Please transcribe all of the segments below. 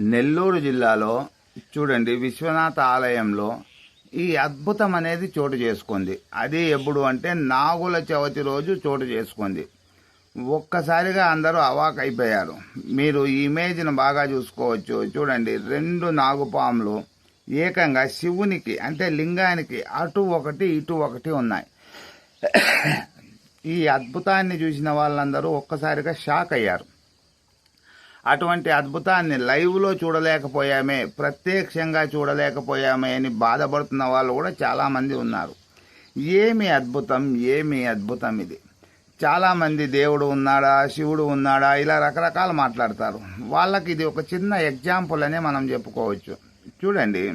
నెల్లూరు జిల్లాలో చూడండి విశ్వనాథ ఆలయంలో ఈ అద్భుతం అనేది చోటు చేసుకుంది. అది ఎప్పుడు అంటే నాగుల చవితి రోజు చోటు చేసుకుంది. ఒక్కసారిగా అందరూ అవాక్ అయిపోయారు. మీరు ఈ ఇమేజ్ను బాగా చూసుకోవచ్చు. చూడండి రెండు నాగుపాములు ఏకంగా శివునికి అంటే లింగానికి అటు ఒకటి ఇటు ఒకటి ఉన్నాయి. ఈ అద్భుతాన్ని చూసిన వాళ్ళందరూ ఒక్కసారిగా షాక్ అయ్యారు. అటువంటి అద్భుతాన్ని లైవ్లో చూడలేకపోయామే ప్రత్యక్షంగా చూడలేకపోయామే అని బాధపడుతున్న వాళ్ళు కూడా చాలామంది ఉన్నారు. ఏమి అద్భుతం ఏమి అద్భుతం ఇది. చాలామంది దేవుడు ఉన్నాడా శివుడు ఉన్నాడా ఇలా రకరకాలు మాట్లాడతారు. వాళ్ళకి ఇది ఒక చిన్న ఎగ్జాంపుల్ అనే మనం చెప్పుకోవచ్చు. చూడండి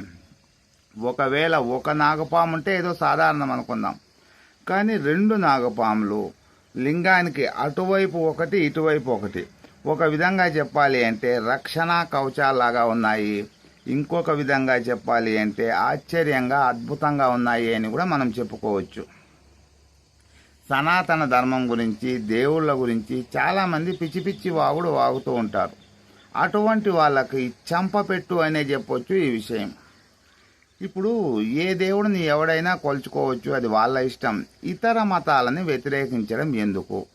ఒకవేళ ఒక నాగపాము ఉంటే ఏదో సాధారణం అనుకుందాం. కానీ రెండు నాగపాములు లింగానికి అటువైపు ఒకటి ఇటువైపు ఒకటి. ఒక విధంగా చెప్పాలి అంటే రక్షణ కవచాలాగా ఉన్నాయి. ఇంకొక విధంగా చెప్పాలి అంటే ఆశ్చర్యంగా అద్భుతంగా ఉన్నాయి అని కూడా మనం చెప్పుకోవచ్చు. సనాతన ధర్మం గురించి దేవుళ్ళ గురించి చాలామంది పిచ్చి పిచ్చి వాగుడు వాగుతూ ఉంటారు. అటువంటి వాళ్ళకి చంపపెట్టు అనే చెప్పొచ్చు ఈ విషయం. ఇప్పుడు ఏ దేవుడిని ఎవడైనా కొలుచుకోవచ్చు అది వాళ్ళ ఇష్టం. ఇతర మతాలని వ్యతిరేకించడం ఎందుకు?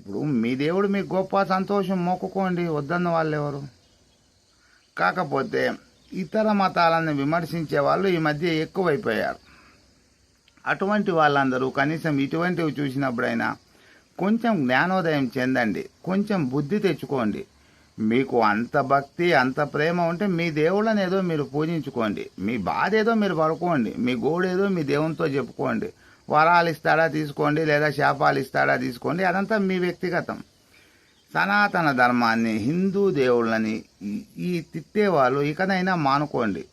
ఇప్పుడు మీ దేవుడు మీకు గొప్ప సంతోషం మొక్కుకోండి వద్దన్న వాళ్ళు ఎవరు కాకపోతే ఇతర మతాలను విమర్శించే వాళ్ళు ఈ మధ్య ఎక్కువైపోయారు. అటువంటి వాళ్ళందరూ కనీసం ఇటువంటివి చూసినప్పుడైనా కొంచెం జ్ఞానోదయం చెందండి కొంచెం బుద్ధి తెచ్చుకోండి. మీకు అంత భక్తి అంత ప్రేమ ఉంటే మీ దేవుళ్ళని ఏదో మీరు పూజించుకోండి మీ బాధ ఏదో మీరు పడుకోండి మీ గోడేదో మీ దేవునితో చెప్పుకోండి. వరాలు ఇస్తాడా తీసుకోండి లేదా శాపాలు ఇస్తాడా తీసుకోండి అదంతా మీ వ్యక్తిగతం. సనాతన ధర్మాన్ని హిందూ దేవుళ్ళని ఈ- తిట్టేవాళ్ళు వాళ్ళు ఇకనైనా మానుకోండి.